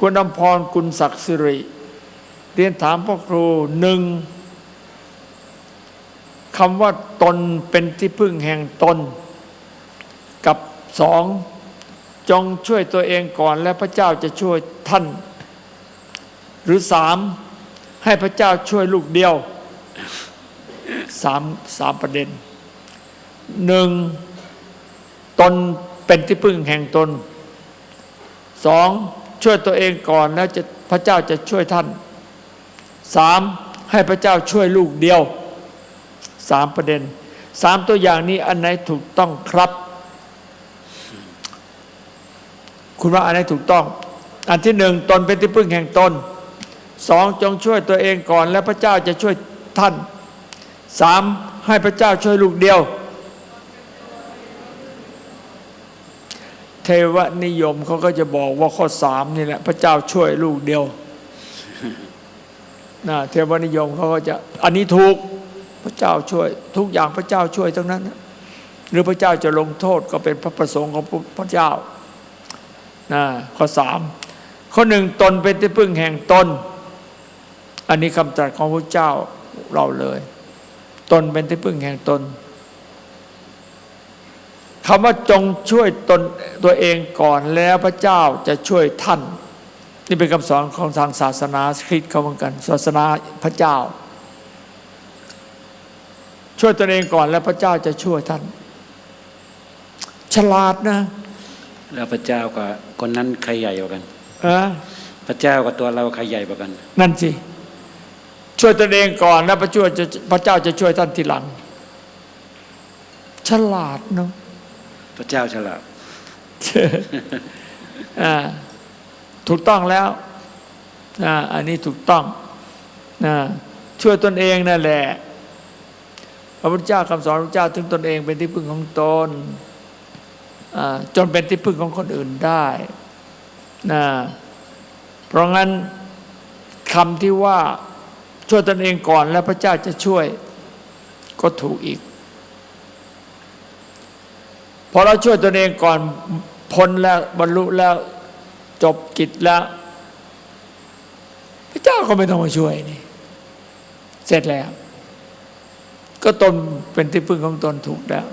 คุณอำพรคุณศักดิ์สิริ เรียนถามพ่อครูหนึ่งคำว่าตนเป็นที่พึ่งแห่งตน กับสองจงช่วยตัวเองก่อนและพระเจ้าจะช่วยท่าน หรือสามให้พระเจ้าช่วยลูกเดียวสามสามประเด็นหนึ่งตนเป็นที่พึ่งแห่งตนสอง ช่วยตัวเองก่อนแล้วจะพระเจ้าจะช่วยท่านสามให้พระเจ้าช่วยลูกเดียวสามประเด็นสามตัวอย่างนี้อันไหนถูกต้องครับ คุณว่าอันไหนถูกต้อง อันที่หนึ่งตนเป็นที่พึ่งแห่งตนสองจงช่วยตัวเองก่อน แล้วพระเจ้าจะช่วยท่านสามให้พระเจ้าช่วยลูกเดียว ทวนิยมเขาก็จะบอกว่าข้อสามนี่แหละพระเจ้าช่วยลูกเดียวนะเทวนิยมเขาก็จะ อันนี้ถูกพระเจ้าช่วย ทุกอย่างพระเจ้าช่วยทั้งนั้น หรือพระเจ้าจะลงโทษก็เป็นพระประสงค์ของพระเจ้านะข้อสามข้อหนึ่งตนเป็นที่พึ่งแห่งตนอันนี้คำตรัสของพระเจ้าเราเลย ตนเป็นที่พึ่งแห่งตน คำว่าจงช่วยตนตัวเองก่อนแล้วพระเจ้าจะช่วยท่าน นี่เป็นคำสอนของทางศาสนาคริสต์เขาเหมือนกัน ศาสนาพระเจ้า ช่วยตนเองก่อนแล้วพระเจ้าจะช่วยท่าน ฉลาดนะ แล้วพระเจ้ากับคนนั้นใครใหญ่กว่ากันเออพระเจ้ากับตัวเราใครใหญ่กว่ากัน นั่นสิช่วยตนเองก่อนแล้วพระช่วยจะพระเจ้าจะช่วยท่านทีหลัง ฉลาดเนาะพ ระเจ้าฉลาดถูกต้องแล้วอันนี้ถูกต้องช่วยตนเองนั่นแหละพระพุทธเจ้าคำสอนพระพุทธเจ้าถึงตนเองเป็นที่พึ่งของตนจนเป็นที่พึ่งของคนอื่นได้นะเพราะงั้นคำที่ว่าช่วยตนเองก่อนแล้วพระเจ้าจะช่วยก็ถูกอีก พอเราช่วยตนเองก่อนพ้นแล้วบรรลุแล้วจบกิจแล้ว พระเจ้าก็ไม่ต้องมาช่วยนี่ เสร็จแล้ว ก็ตนเป็นที่พึ่งของตนถูกแล้ว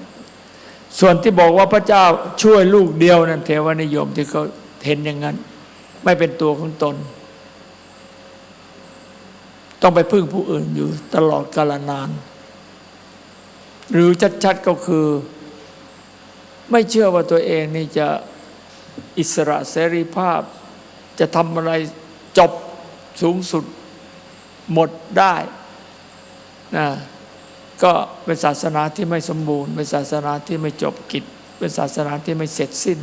ส่วนที่บอกว่าพระเจ้าช่วยลูกเดียวนั่นเทวนิยมที่เขาเห็นอย่างนั้น ไม่เป็นตัวของตน ต้องไปพึ่งผู้อื่นอยู่ตลอดกาลนาน หรือชัดๆก็คือ ไม่เชื่อว่าตัวเองนี่จะอิสระเสรีภาพ จะทำอะไรจบสูงสุดหมดได้นะก็เป็นศาสนาที่ไม่สมบูรณ์ เป็นศาสนาที่ไม่จบกิจ เป็นศาสนาที่ไม่เสร็จสิ้น